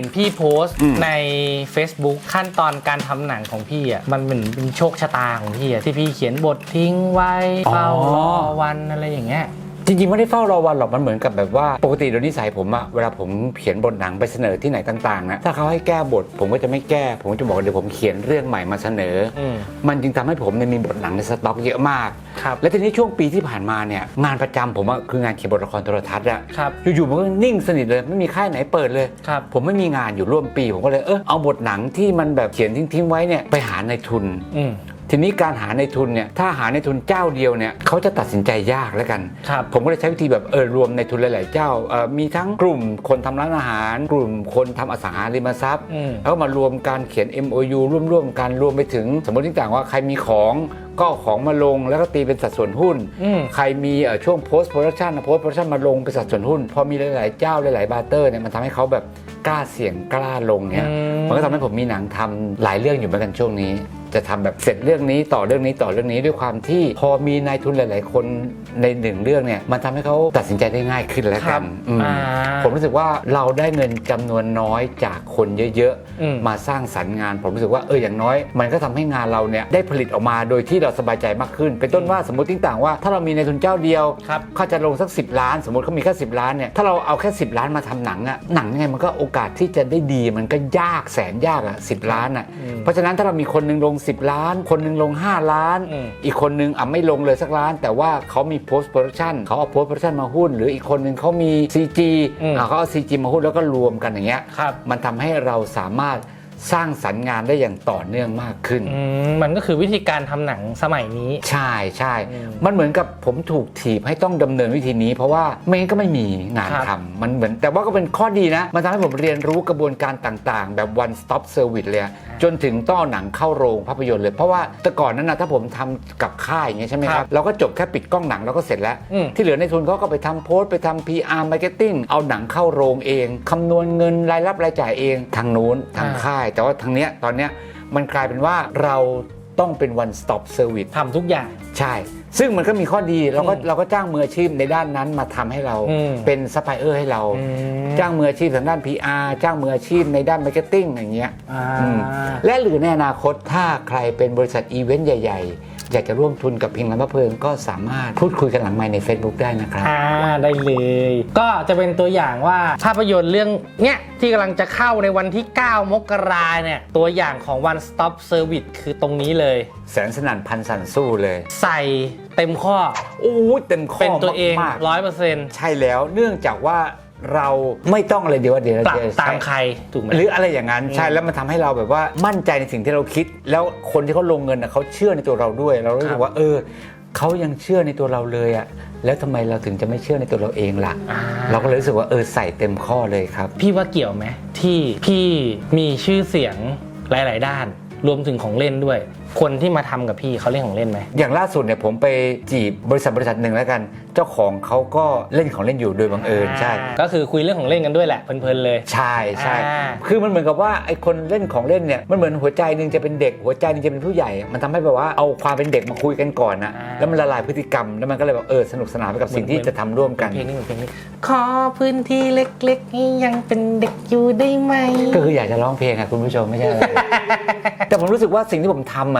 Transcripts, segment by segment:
ผมเห็นพี่โพสต์อืมใน Facebook ขั้นตอนการทำหนังของพี่อะมันเหมือนเป็นโชคชะตาของพี่อะที่พี่เขียนบททิ้งไว้เฝ้ารอวันอะไรอย่างเงี้ย จริงๆ ไม่ได้เฝ้ารอวันหรอกมันเหมือนกับแบบว่า ปกติโดยนิสัยผมอะเวลาผมเขียนบทหนังไปเสนอที่ไหนต่างๆนะถ้าเขาให้แก้บทผมก็จะไม่แก้ ผมก็จะบอกว่าเดี๋ยวผมเขียนเรื่องใหม่มาเสนออมมันจึงทำให้ผมเนี่ยมีบทหนังในสต็อกเยอะมาก ครับและทีนี้ช่วงปีที่ผ่านมาเนี่ยงานประจำผมอะคืองานเขียนบทละครโทรทัศน์อะครับอยู่ๆมันก็นิ่งสนิทเลยไม่มีค่ายไหนเปิดเลย ครับ ผมไม่มีงานอยู่ร่วมปี ผมก็เลยเออเอาบทหนังที่มันแบบเขียนทิ้งๆไว้เนี่ยไปหาในทุน อืม ทีนี้การหาในทุนเนี่ยถ้าหาในทุนเจ้าเดียวเนี่ยเขาจะตัดสินใจยากแล้วกัน ครับ ผมก็เลยใช้วิธีแบบเออรวมในทุนหลาย ๆ เจ้าเอ่อมีทั้งกลุ่มคนทำร้านอาหาร กลุ่มคนทำอสังหาริมทรัพย์ อืม แล้วก็มารวมการเขียน MOU ร่วมๆกันรวมไปถึง สมมติต่างๆว่าใครมีของก็เอาของมาลงแล้วก็ตีเป็นสัดส่วนหุ้น อืม ใครมีเอ่อช่วง post production post production มาลงเป็นสัดส่วนหุ้น พอมีหลาย ๆ เจ้าหลาย ๆ บาร์เตอร์เนี่ยมันทำให้เขาแบบกล้าเสี่ยงกล้าลงเนี่ยอืม มันก็ทำให้ผมมีหนังทำหลายเรื่องอยู่เหมือนกันช่วงนี้ จะทำแบบเสร็จเรื่องนี้ต่อเรื่องนี้ต่อเรื่องนี้ด้วยความที่พอมีนายทุนหลาย ๆ คนในหนึ่งเรื่องเนี่ยมันทำให้เขาตัดสินใจได้ง่ายขึ้นแล้วครักับนอืมอ่าผมรู้สึกว่าเราได้เงินจำนวนน้อยจากคนเยอะอืมๆมาสร้างสรรค์งาน ผมรู้สึกว่าเอออย่างน้อย มันก็ทำให้งานเราเนี่ยได้ผลิตออกมาโดยที่เราสบายใจมากขึ้น เป็นต้นว่าสมมติทิ้งต่างว่า ถ้าเรามีในทุนเจ้าเดียวครับเขาจะลงสัก 10 ล้าน สมมติเขามีแค่10ล้านเนี่ยถ้าเราเอาแค่10 ล้านมาทำหนังอะหนังยังไงมันก็โอกาสที่จะได้ดีมันก็ยากแสนยากอะสิล้านอะอืมเพราะฉะนั้นถ้าเรามีคนหนึงลง10 ล้าน คนหนึงลง 5 ล้าน อืม อีกคนหนึงอะไม่ลงเลยสักล้าน แต่ว่าเขามี post production เขาเอา post production มาหุ้น หรืออีกคนหนึงเขามี CG อืม อะเขาเอา CG มาหุ้นแล้วก็รวมกันอย่างเงี้ย ครับ มันทำให้เราสามารถ สร้างสรรค์งานได้อย่างต่อเนื่องมากขึ้น อืมมันก็คือวิธีการทำหนังสมัยนี้ ใช่ใช่ อืมมันเหมือนกับผมถูกถีบให้ต้องดำเนินวิธีนี้ เพราะว่าไม่งั้นก็ไม่มีงานครับ ทำมันเหมือน แต่ว่าก็เป็นข้อดีนะ มันทำให้ผมเรียนรู้กระบวนการต่างๆ แบบ one stop service เลยอะจนถึงต้องเอาหนังเข้าโรงภาพยนตร์เลย เพราะว่าแต่ก่อนนั้นนะถ้าผมทำกับค่ายอย่างเงี้ยใช่ไหมคครัรับบเราก็จบแค่ปิดกล้องหนังแล้วก็เสร็จแล้ว อืม ที่เหลือในทุนเขาก็ไปทำโพสต์ไปทำ PR marketing เอาหนังเข้าโรงเองคำนวณเงินรายรับรายจ่ายเอง ทางนู้นทางอ่า ค่ายแต่ว่าทางเนี้ยตอนเนี้ยมันกลายเป็นว่าเราต้องเป็น one stop service ทำทุกอย่าง ใช่ ซึ่งมันก็มีข้อดีเราก็อืมเราก็จ้างมืออาชีพในด้านนั้นมาทำให้เราอืมเป็นซัพพลายเออร์ให้เรา อืม จ้างมืออาชีพทางด้าน PR จ้างมืออาชีพในด้านมาร์เก็ตติ้งอย่างเงี้ย อ่า อืมและหรือในอนาคตถ้าใครเป็นบริษัทอีเวนต์ใหญ่ ๆ อยากจะร่วมทุนกับพิงลำพะเพลิงก็สามารถพูดคุยกันหลังไมค์ใน Facebook ได้นะครับ อ่าได้เลย ก็จะเป็นตัวอย่างว่าภาพยนตร์เรื่องเนี้ยที่กำลังจะเข้าในวันที่ 9 มกราเนี่ย ตัวอย่างของ One Stop Service คือตรงนี้เลย แสนสนั่นพันสันสู้เลยใส่เต็มข้อโอ้ยเต็มข้อเป็นตัวเองมากร้อยเปอร์เซ็นต์ๆใช่แล้วเนื่องจากว่า เราไม่ต้องอะไรเดียวว่าเดี๋ยวปรับเดี๋ยวตามใช้ใครถูกไหมหรืออะไรอย่างนั้นใช่แล้วมันทำให้เราแบบว่ามั่นใจในสิ่งที่เราคิด แล้วคนที่เขาลงเงินน่ะเขาเชื่อในตัวเราด้วย เรารู้สึครักบว่า เออเขายังเชื่อในตัวเราเลยอะแล้วทำไมเราถึงจะไม่เชื่อในตัวเราเองล่ะ อ่า เราก็เลยรู้สึกว่าเออใส่เต็มข้อเลยครับ พี่ว่าเกี่ยวไหมที่พี่มีชื่อเสียงหลาย ๆ ด้าน รวมถึงของเล่นด้วย คนที่มาทำกับพี่เขาเล่นของเล่นไหม อย่างล่าสุดเนี่ยผมไปจีบบริษัทบริษัทหนึ่งแล้วกัน เจ้าของเขาก็เล่นของเล่นอยู่โดยบังเอิญใช่ ก็คือคุยเรื่องของเล่นกันด้วยแหละเพลินๆเลย ใช่ใช่อ่าคือมันเหมือนกับว่าไอ้คนเล่นของเล่นเนี่ยมันเหมือนหัวใจหนึ่งจะเป็นเด็กหัวใจหนึงจะเป็นผู้ใหญ่ มันทำให้แบบว่าเอาความเป็นเด็กมาคุยกันก่อนนะแล้วมันละลายพฤติกรรมแล้วมันก็เลยแบบเออสนุกสนานไปกับสิ่งที่จะทำร่วมกันเพลงนี้เหมือนเพลงนี้ขอพื้นที่เล็กๆให้ยังเป็นเด็กอยู่ได้ไหมก็คืออยากจะร้องเพลงอะคุณผู้ชมไม่ใช่อะไรแต่ผมรู้สึกว่าสิ่งที่ผมทำอะ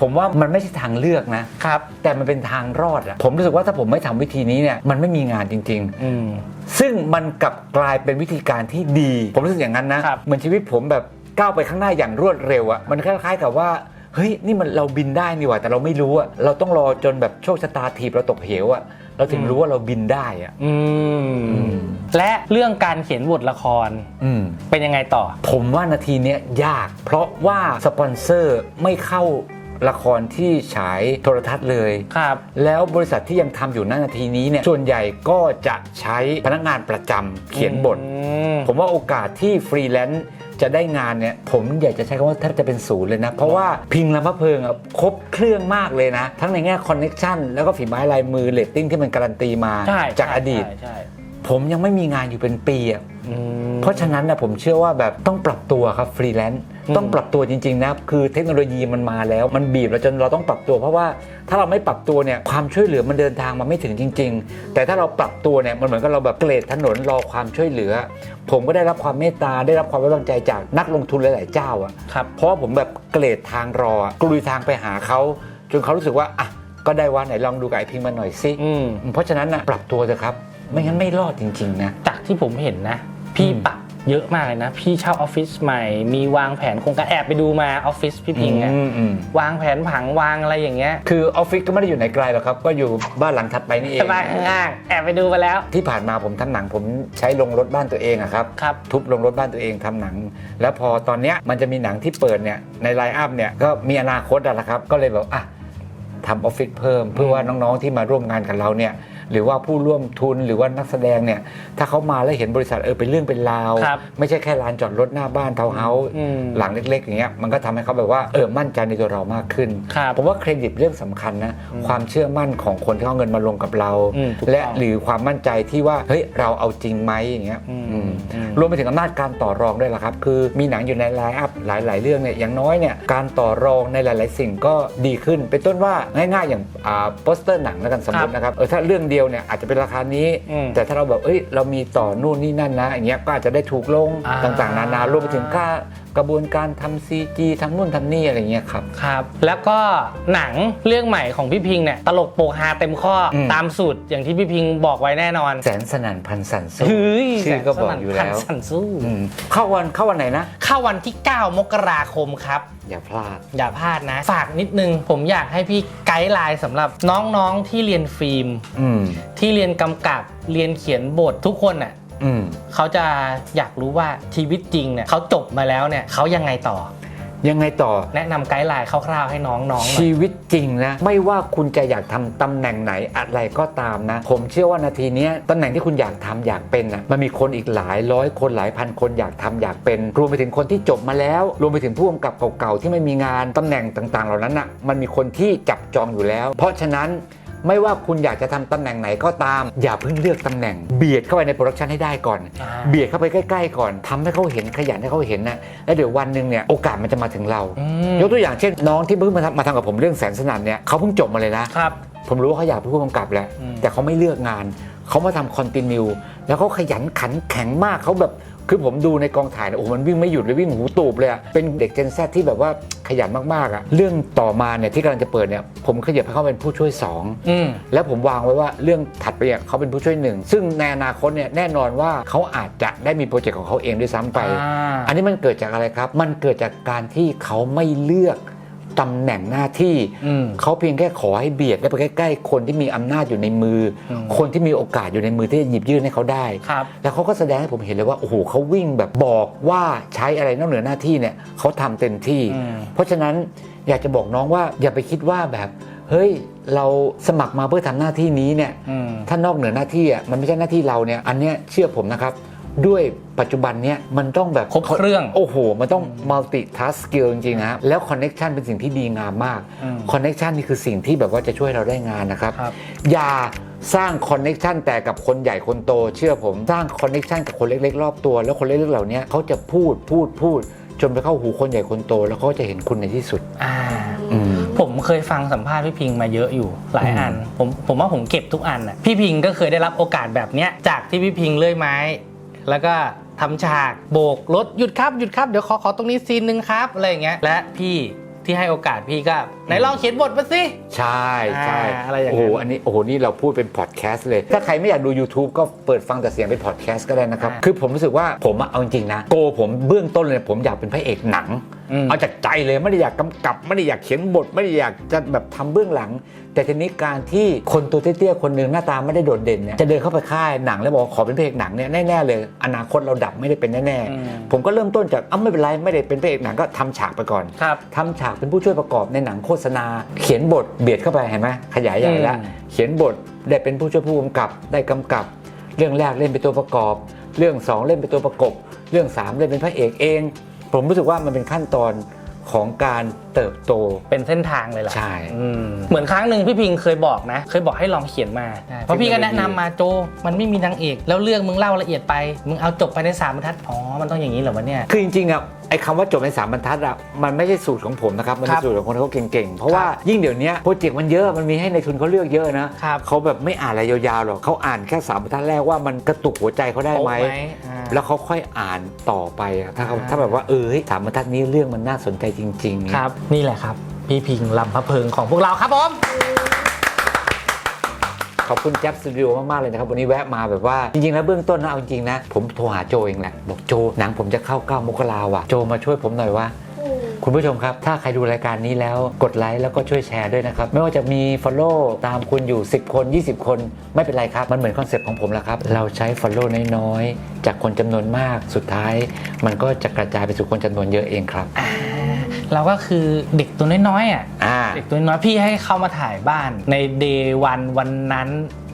ผมว่ามันไม่ใช่ทางเลือกนะครับ แต่มันเป็นทางรอดอะผมรู้สึกว่าถ้าผมไม่ทำวิธีนี้เนี่ยมันไม่มีงานจริงอืมๆซึ่งมันกลับกลายเป็นวิธีการที่ดี ผมรู้สึกอย่างนั้นนะครับเหมือนชีวิตผมแบบก้าวไปข้างหน้าอย่างรวดเร็วอะมันคล้ายๆกับว่า เฮ้ยนี่มันเราบินได้นี่หว่าแต่เราไม่รู้อะเราต้องรอจนแบบโชคชะตาถีบเราตกเหวอะเราถึงรู้ว่าเราบินได้อะอืมและเรื่องการเขียนบทละครอืม เป็นยังไงต่อ ผมว่านาทีเนี้ยยาก เพราะว่าสปอนเซอร์ไม่เข้าละครที่ฉายโทรทัศน์เลย ครับ แล้วบริษัทที่ยังทำอยู่ณนาทีนี้เนี่ยส่วนใหญ่ก็จะใช้พนักงานประจำเขียนบท อืม ผมว่าโอกาสที่ฟรีแลนซ์ จะได้งานเนี่ยผมอยากจะใช้คำว่าแทบจะเป็นศูนย์เลยนะ เพราะว่าพิงลำพะเพลิงอะครบเครื่องมากเลยนะ ทั้งในแง่คอนเน็ชันแล้วก็ฝีไม้ลายมือเรตติ้งที่มันการันตีมาใช่จากใช่อดีต ใช่ใช่ ผมยังไม่มีงานอยู่เป็นปีอะอืมเพราะฉะนั้นนะผมเชื่อว่าแบบต้องปรับตัวครับฟรีแลนซ์อืมต้องปรับตัวจริงๆนะคือเทคโนโลยีมันมาแล้วมันบีบเราจนเราต้องปรับตัวเพราะว่าถ้าเราไม่ปรับตัวเนี่ยความช่วยเหลือมันเดินทางมาไม่ถึงจริง ๆ แต่ถ้าเราปรับตัวเนี่ยมันเหมือนกับเราแบบเกรดถนนรอความช่วยเหลือ ผมก็ได้รับความเมตตาได้รับความไว้วางใจจากนักลงทุนหลายๆเจ้าอะครับเพราะว่าผมแบบเกรดทางรออะกลุยทางไปหาเขาจนเขารู้สึกว่าอะก็ได้ว่าไหนลองดูกับไอพิงมาหน่อยสิอืมเพราะฉะนั้นนะปรับตัวเถอะครับ ไม่งั้นไม่รอดจริง ๆ นะ จากที่ผมเห็นนะ พี่อืมปรับเยอะมากเลยนะ พี่เช่าออฟฟิศใหม่มีวางแผนโครงการแอบไปดูมาออฟฟิศพี่พิงอะอืมอืม วางแผนผังวางอะไรอย่างเงี้ยคือออฟฟิศก็ไม่ได้อยู่ไหนไกลหรอกครับ ก็อยู่บ้านหลังถัดไปนี่เอง สบายข้างๆแอบไปดูมาแล้วที่ผ่านมาผมทำหนังผมใช้ลงรถบ้านตัวเองอะครับ ครับ ทุบลงรถบ้านตัวเองทำหนัง แล้วพอตอนเนี้ยมันจะมีหนังที่เปิดเนี่ยในไลน์อัพเนี่ยก็มีอนาคตอะละครับ ก็เลยแบบอะทำออฟฟิศเพิ่ม เพื่อว่าน้องๆที่มาร่วมงานกับเราเนี่ย หรือว่าผู้ร่วมทุนหรือว่านักแสดงเนี่ย ถ้าเขามาแล้วเห็นบริษัทเออเป็นเรื่องเป็นราว ครับไม่ใช่แค่ลานจอดรถหน้าบ้านทาวน์เฮาส์อืมหลังเล็กๆอย่างเงี้ยมันก็ทำให้เขาแบบว่าเออมั่นใจในตัวเรามากขึ้น ครับผมว่าเครดิตเรื่องสำคัญนะความเชื่อมั่นของคนที่เอาเงินมาลงกับเรา อืมถูกต้อง และหรือความมั่นใจที่ว่าเฮ้ยเราเอาจริงไหมอย่างเงี้ยอืมอืมอืมรวมไปถึงอำนาจการต่อรองด้วยล่ะครับ คือมีหนังอยู่ในไลน์อัพหลาย ๆ เรื่องเนี่ยอย่างน้อยเนี่ยการต่อรองในหลาย ๆ สิ่งก็ดีขึ้น เป็นต้นว่าง่าย ๆ อย่างอ่าโปสเตอร์หนังแล้วกันสมมตินะครับเออถ้าเรื่องเดียวเนี่ยอาจจะเป็นราคานี้ อืมแต่ถ้าเราแบบเอ้ยเรามีต่อนู่นนี่นั่นนะอย่างเงี้ยก็อาจจะได้ถูกลงอ่า ต่างๆ นานา รวมไปถึงค่า กระบวนการทำ CG ทำนู่นทำนี่อะไรเงี้ยครับ ครับ แล้วก็หนังเรื่องใหม่ของพี่พิงเนี่ยตลกโปกฮาเต็มข้ออม ตามสูตรอย่างที่พี่พิงบอกไว้แน่นอนแสนสนั่นพันสันสู้เฮ้ยชื่อก็บอกอยู่แล้วสันสู้อืมเข้าวันเข้าวันไหนนะ เข้าวันที่ 9 มกราคมครับ อย่าพลาด อย่าพลาดนะ ฝากนิดนึง ผมอยากให้พี่ไกด์ไลน์สำหรับน้องๆที่เรียนฟิล์ม อืม ที่เรียนกำกับเรียนเขียนบททุกคนน่ะ อืมเขาจะอยากรู้ว่าชีวิตจริงเนี่ยเขาจบมาแล้วเนี่ยเขายังไงต่อ ยังไงต่อ แนะนำไกด์ไลน์คร่าวๆให้น้องๆหน่อยชีวิตจริงนะ ไม่ว่าคุณจะอยากทำตำแหน่งไหนอะไรก็ตามนะ ผมเชื่อว่านาทีเนี้ยตำแหน่งที่คุณอยากทำอยากเป็นนะมันมีคนอีกหลายร้อยคนหลายพันคนอยากทำอยากเป็น รวมไปถึงคนที่จบมาแล้ว รวมไปถึงผู้กำกับเก่าๆที่ไม่มีงานตำแหน่งต่างๆ เหล่านั้นนะมันมีคนที่จับจองอยู่แล้ว เพราะฉะนั้น ไม่ว่าคุณอยากจะทำตำแหน่งไหนก็ตาม อย่าเพิ่งเลือกตำแหน่ง เบียดเข้าไปในโปรดักชันให้ได้ก่อนอ่าเบียดเข้าไปใกล้ ๆ ก่อนทำให้เขาเห็นขยันให้เขาเห็นนะแล้วเดี๋ยววันหนึ่งเนี่ยโอกาสมันจะมาถึงเราอืมยกตัวอย่างเช่น น้องที่เพิ่งมาทำมาทำกับผมเรื่องแสนสนั่นเนี่ยเขาเพิ่งจบมาเลยนะครับผมรู้ว่าเขาอยากเป็นผู้กำกับแหละอืมแต่เขาไม่เลือกงานเขามาทำคอนติเนียแล้วเขาขยันขันแข็งมากเขาแบบ คือผมดูในกองถ่ายนะโอ้โหมันวิ่งไม่หยุดเลยวิ่งหูตูบเลยอะเป็นเด็กเจนแซที่แบบว่าขยันมากๆอะเรื่องต่อมาเนี่ยที่กำลังจะเปิดเนี่ยผมขยับให้เขาเป็นผู้ช่วยสอง อืม แล้วผมวางไว้ว่าเรื่องถัดไปเนี่ยเขาเป็นผู้ช่วยหนึ่ง ซึ่งในอนาคตเนี่ยแน่นอนว่าเขาอาจจะได้มีโปรเจกต์ของเขาเองด้วยซ้ำไป อ่า อันนี้มันเกิดจากอะไรครับ มันเกิดจากการที่เขาไม่เลือก ตำแหน่งหน้าที่อืมเขาเพียงแค่ขอให้เบียดและไปใกล้ๆ คนที่มีอำนาจอยู่ในมืออมคนที่มีโอกาสอยู่ในมือที่จะหยิบยื่นให้เขาได้ ครับแล้วเขาก็แสดงให้ผมเห็นเลยว่าโอ้โหเขาวิ่งแบบบอกว่าใช้อะไรนอกเหนือหน้าที่เนี่ยเขาทำเต็มที่ อืม เพราะฉะนั้นอยากจะบอกน้องว่าอย่าไปคิดว่าแบบ เฮ้ยเราสมัครมาเพื่อทำหน้าที่นี้เนี่ย อืม ถ้านอกเหนือหน้าที่อะมันไม่ใช่หน้าที่เราเนี่ยอันเนี้ยเชื่อผมนะครับ ด้วยปัจจุบันเนี้ยมันต้องแบบครบเครื่อง โอ้โห มันต้อง multi task skill จริงๆนะครับแล้ว connection เป็นสิ่งที่ดีงามมาก อืม connection นี่คือสิ่งที่แบบว่าจะช่วยเราได้งานนะครับ ครับ อย่าสร้าง connection แต่กับคนใหญ่คนโต เชื่อผม สร้าง connection กับคนเล็ก ๆ รอบตัว แล้วคนเล็กๆเหล่านี้เขาจะพูดพูดพูด จนไปเข้าหูคนใหญ่คนโต แล้วเขาจะเห็นคุณในที่สุด อ่า อืม ผมเคยฟังสัมภาษณ์พี่พิงมาเยอะอยู่หลายอืมอัน ผมผมว่าผมเก็บทุกอันน่ะพี่พิงก็เคยได้รับโอกาสแบบเนี้ยจากที่พี่พิงเลื่อยไม้ แล้วก็ทำฉากโบกรถหยุดครับหยุดครับเดี๋ยวขอขอตรงนี้ซีนหนึ่งครับอะไรอย่างเงี้ยและพี่ที่ให้โอกาสพี่ก็ไหนลองเขียนบทมาสิ ใช่ใช่อ่าอะไรอย่างนั้โอ้นโหอันนี้โอ้โหนี่เราพูดเป็นพอดแคสต์เลย ถ้าใครไม่อยากดู YouTube ก็เปิดฟังแต่เสียงเป็นพอดแคสต์ก็ได้นะครับ อ่าคือผมรู้สึกว่าผมอะเอาจริงๆนะ โกผมเบื้องต้นเลยผมอยากเป็นพระเอกหนัง อืม เอาจากใจเลยไม่ได้อยากกำกับไม่ได้อยากเขียนบทไม่ได้อยากจะแบบทำเบื้องหลัง แต่ทีนี้การที่คนตัวเตี้ยๆคนหนึ่งหน้าตาไม่ได้โดดเด่นเนี่ยจะเดินเข้าไปค่ายหนังแล้วบอกว่าขอเป็นพระเอกหนังเนี่ยแน่ๆเลย อนาคตเราดับไม่ได้เป็นแน่อืม ๆผมก็เริ่มต้นจากอ้าไม่เป็นไรไม่ได้เป็นพระเอกหนังก็ทำฉากไปก่อน ครับ ทำฉากเป็นผู้ช่วยประกอบในหนังโฆษณา เขียนบทเบียดเข้าไปเห็นไหมขยายใหญ่แล้วอืมเขียนบทได้เป็นผู้ช่วยผู้กำกับได้กำกับ เรื่องแรกเล่นเป็นตัวประกอบ เรื่องสองเล่นเป็นตัวประกบ เรื่องสามเล่นเป็นพระเอกเอง ผมรู้สึกว่ามันเป็นขั้นตอน ของการเติบโต เป็นเส้นทางเลยล่ะใช่ อืมเหมือนครั้งหนึ่งพี่พิงเคยบอกนะ เคยบอกให้ลองเขียนมาเพราะพี่ก็แนะนำมาโจมันไม่มีนางเอก แล้วเรื่องมึงเล่าละเอียดไป มึงเอาจบไปในสามบรรทัดอ๋อมันต้องอย่างนี้เหรอวะเนี่ย คือจริงๆอะไอ้คำว่าจบในสามบรรทัดอะมันไม่ใช่สูตรของผมนะครับ มันครัเป็นบสูตรของคนที่เขาเก่งๆ เพราะว่ายิ่งเดี๋ยวนี้โปรเจกต์มันเยอะมันมีให้ในทุนเขาเลือกเยอะนะครับ เขาแบบไม่อ่านอะไรยาวๆหรอกเขาอ่านแค่สามบรรทัดแรกว่ามันกระตุกหัวใจเขาได้ไหม โป๊ะอ่า แล้วเขาค่อยอ่านต่อไปอะถ้าเขาอ่า ถ้าแบบว่าเออเฮ้ยสามบรรทัดนี้เรื่องมันน่าสนใจจริงๆครับ นี่แหละครับ พี่พิงลำพะเพิงของพวกเราครับผม ขอบคุณแจ๊บสตูดิโอมาก ๆ เลยนะครับ วันนี้แวะมาแบบว่า จริง ๆ แล้วเบื้องต้นนะเอาจริง ๆ นะ ผมโทรหาโจเองแหละ บอกโจหนังผมจะเข้า 9 มกราว่ะ โจมาช่วยผมหน่อยว่า คุณผู้ชมครับ ถ้าใครดูรายการนี้แล้วกดไลค์แล้วก็ช่วยแชร์ด้วยนะครับ ไม่ว่าจะมี Follow ตามคุณอยู่ 10 คน 20 คนไม่เป็นไรครับ มันเหมือนคอนเซ็ปต์ของผมแล้วครับ เราใช้ Follow น้อยๆ จากคนจำนวนมากสุดท้าย มันก็จะกระจายไปสู่คนจำนวนเยอะเองครับ เราก็คือเด็กตัวน้อยๆอะอ่า เด็กตัวน้อยพี่ให้เข้ามาถ่ายบ้านในเดย์วันวันนั้น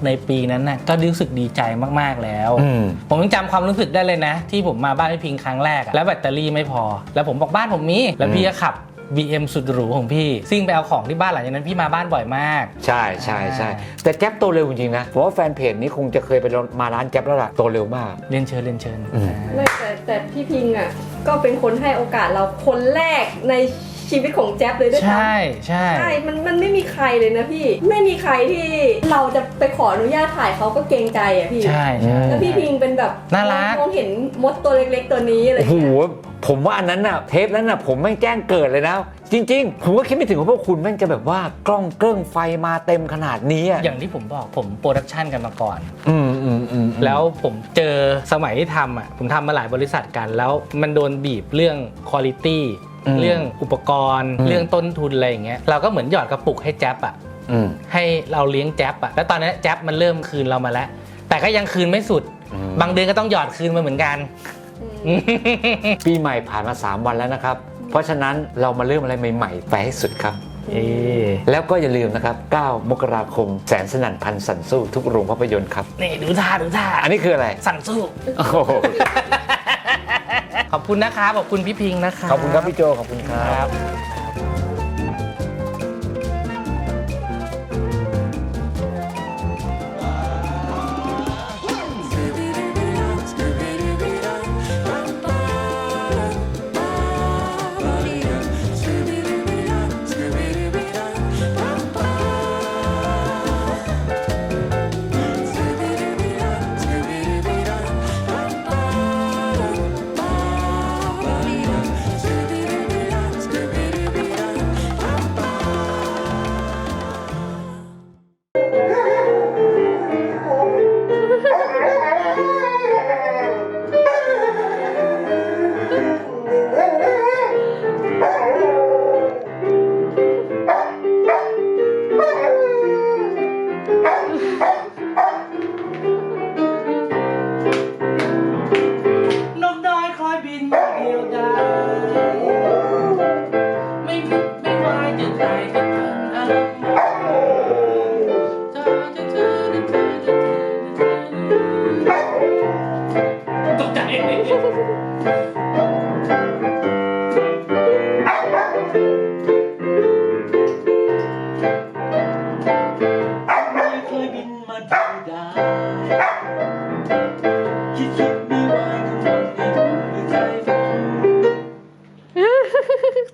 ในปีนั้นน่ะก็รู้สึกดีใจมากๆแล้ว อืม ผมยังจำความรู้สึกได้เลยนะ ที่ผมมาบ้านพี่พิงครั้งแรกอะแล้วแบตเตอรี่ไม่พอ แล้วผมบอกบ้านผมมีแล้วพี่ก็ขับ BM สุดหรูของพี่ ซิ่งไปเอาของที่บ้านหลังจากนั้นพี่มาบ้านบ่อยมาก ใช่ใช่ใช่แต่แจ๊บโตเร็วจริงๆนะผมว่าแฟนเพจนี้คงจะเคยไปมาร้านแจ๊บแล้วล่ะโตเร็วมาก เรียนเชิญเรียนเชิญอืม อ่า ไม่แต่แต่พี่พิงอะ ก็เป็นคนให้โอกาสเราคนแรกในชีวิตของแจ๊บเลยด้วยซ้ำ ใช่ใช่ ใช่ มัน มันไม่มีใครเลยนะพี่ ไม่มีใครที่เราจะไปขออนุญาตถ่ายเขาก็เกรงใจอะพี่ ใช่ใช่ แล้วพี่พิงเป็นแบบน่ารัก มองเห็นมดตัวเล็กๆตัวนี้อะไรอโอ้ย่างโหเงี้ยผมว่าอันนั้นน่ะเทปนั้นน่ะผมไม่งแจ้งเกิดเลยนะ จริง ๆ ผมก็คิดไม่ถึงว่าพวกคุณแม่งจะแบบว่ากล้องเกล้องไฟมาเต็มขนาดนี้อะอย่างที่ผมบอกผมโปรดักชันกันมาก่อน อืม อืมอืม แล้วผมเจอสมัยที่ทำอะผมทำมาหลายบริษัทกัน แล้วมันโดนบีบเรื่องคุณ i t y เรื่องอุปกรณ์เรื่องต้นทุนอะไรอย่างเงี้ยเราก็เหมือนหยอดกระปุกให้แจ๊บอะ อืม ให้เราเลี้ยงแจ๊บอะแล้วตอนนี้แจ๊บมันเริ่มคืนเรามาแล้ว แต่ก็ยังคืนไม่สุด อืม บางเดือนก็ต้องหยอดคืนมาเหมือนกัน ปีใหม่ผ่านมา 3 วันแล้วนะครับ เพราะฉะนั้นเรามาเริ่มอะไรใหม่ๆไปให้สุดครับ เอ๊ะแล้วก็อย่าลืมนะครับ 9 มกราคมแสนสนั่นพันสันสู้ทุกโรงภาพยนตร์ครับ นี่ดูท่าดูท่าอันนี้คืออะไร สั่นสู้ โอ้โหขอบคุณนะครับขอบคุณพี่พิงค์นะครับขอบคุณครับพี่โจขอบคุณคครัรับบ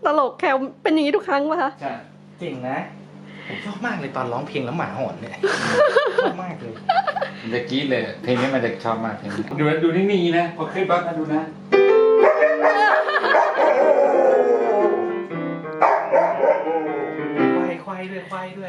ตลกแคลเป็นอย่างนี้ทุกครั้งป่ะคะใช่จริงนะผมชอบมากเลยตอนร้องเพลงแล้วหมาหอนเนี่ยชอบมากเลยมันจะกรี๊ดเลย เพลงนี้มันจะชอบมากเพลงนี้ดูดูนิ่งๆนะพอขึ้นปั๊บนะดูนะควายควายด้วยควายด้วย